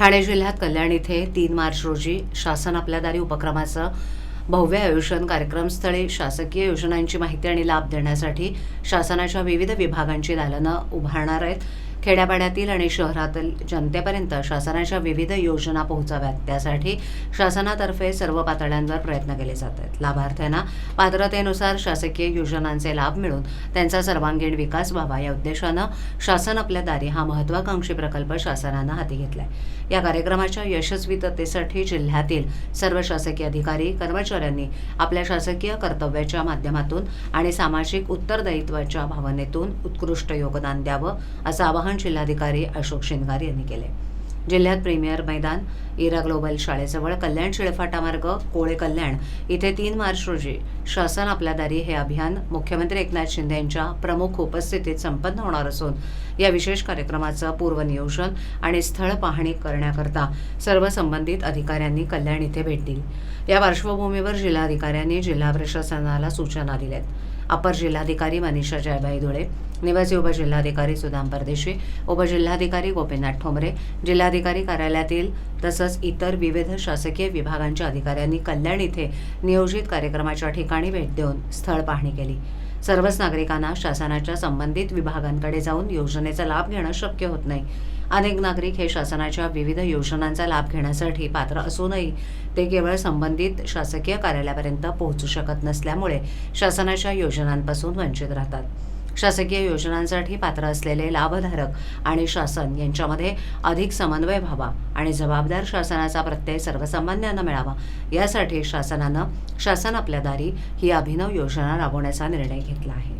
ठाणे जिल्ह्यात कल्याण इथे तीन मार्च रोजी शासन आपल्या दारी उपक्रमाचं भव्य आयोजन कार्यक्रमस्थळी शासकीय योजनांची माहिती आणि लाभ देण्यासाठी शासनाच्या विविध विभागांची दालनं उभारणार आहेत. खेड्यापाड्यातील आणि शहरातील जनतेपर्यंत शासनाच्या विविध योजना पोहोचाव्यात. त्यासाठी शासनातर्फे सर्व पातळ्यांवर प्रयत्न केले जात आहेत. लाभार्थ्यांना पात्रतेनुसार शासकीय योजनांचे लाभ मिळून त्यांचा सर्वांगीण विकास व्हावा या उद्देशानं शासन आपल्या दारी हा महत्वाकांक्षी प्रकल्प शासनानं हाती घेतलाय. या कार्यक्रमाच्या यशस्वीततेसाठी जिल्ह्यातील सर्व शासकीय अधिकारी कर्मचाऱ्यांनी आपल्या शासकीय कर्तव्याच्या माध्यमातून आणि सामाजिक उत्तरदायित्वाच्या भावनेतून उत्कृष्ट योगदान द्यावं असं आवाहन जिल्हाधिकारी अशोक शिंगार यांनी केले. जिल्ह्यात प्रीमियर मैदान इरा ग्लोबल शाळेजवळ कल्याण शिळफाटा मार्ग कोळे कल्याण इथे तीन मार्च रोजी शासन आपल्या दारी हे अभियान मुख्यमंत्री एकनाथ शिंदे यांच्या प्रमुख उपस्थितीत संपन्न होणार असून या विशेष कार्यक्रमाचं पूर्वनियोजन आणि स्थळ पाहणी करण्याकरता सर्व संबंधित अधिकाऱ्यांनी कल्याण इथे भेट दिली. या पार्श्वभूमीवर जिल्हाधिकाऱ्यांनी जिल्हा प्रशासनाला सूचना दिल्यात. अपर जिल्हाधिकारी मनीषा जयबाई धुळे निवासी उपजिल्हाधिकारी सुदाम परदेशी उपजिल्हाधिकारी गोपीनाथ ठोंबरे जिल्हाधिकारी कार्यालयातील तसंच इतर विविध शासकीय विभागांच्या अधिकाऱ्यांनी कल्याण इथे नियोजित कार्यक्रमाच्या ठिकाणी भेट देऊन स्थळ पाहणी केली. सर्वच नागरिकांना शासनाच्या संबंधित विभागांकडे जाऊन योजनेचा लाभ घेणं शक्य होत नाही. अनेक नागरिक हे शासनाच्या विविध योजनांचा लाभ घेण्यासाठी पात्र असूनही ते केवळ संबंधित शासकीय कार्यालयापर्यंत पोहोचू शकत नसल्यामुळे शासनाच्या योजनांपासून वंचित राहतात. शासकीय योजनांसाठी पात्र असलेले लाभधारक आणि शासन यांच्यामध्ये अधिक समन्वय व्हावा आणि जबाबदार शासनाचा प्रत्यय सर्वसामान्यांना मिळावा. यासाठी शासनानं शासन आपल्या दारी ही अभिनव योजना राबवण्याचा निर्णय घेतला आहे.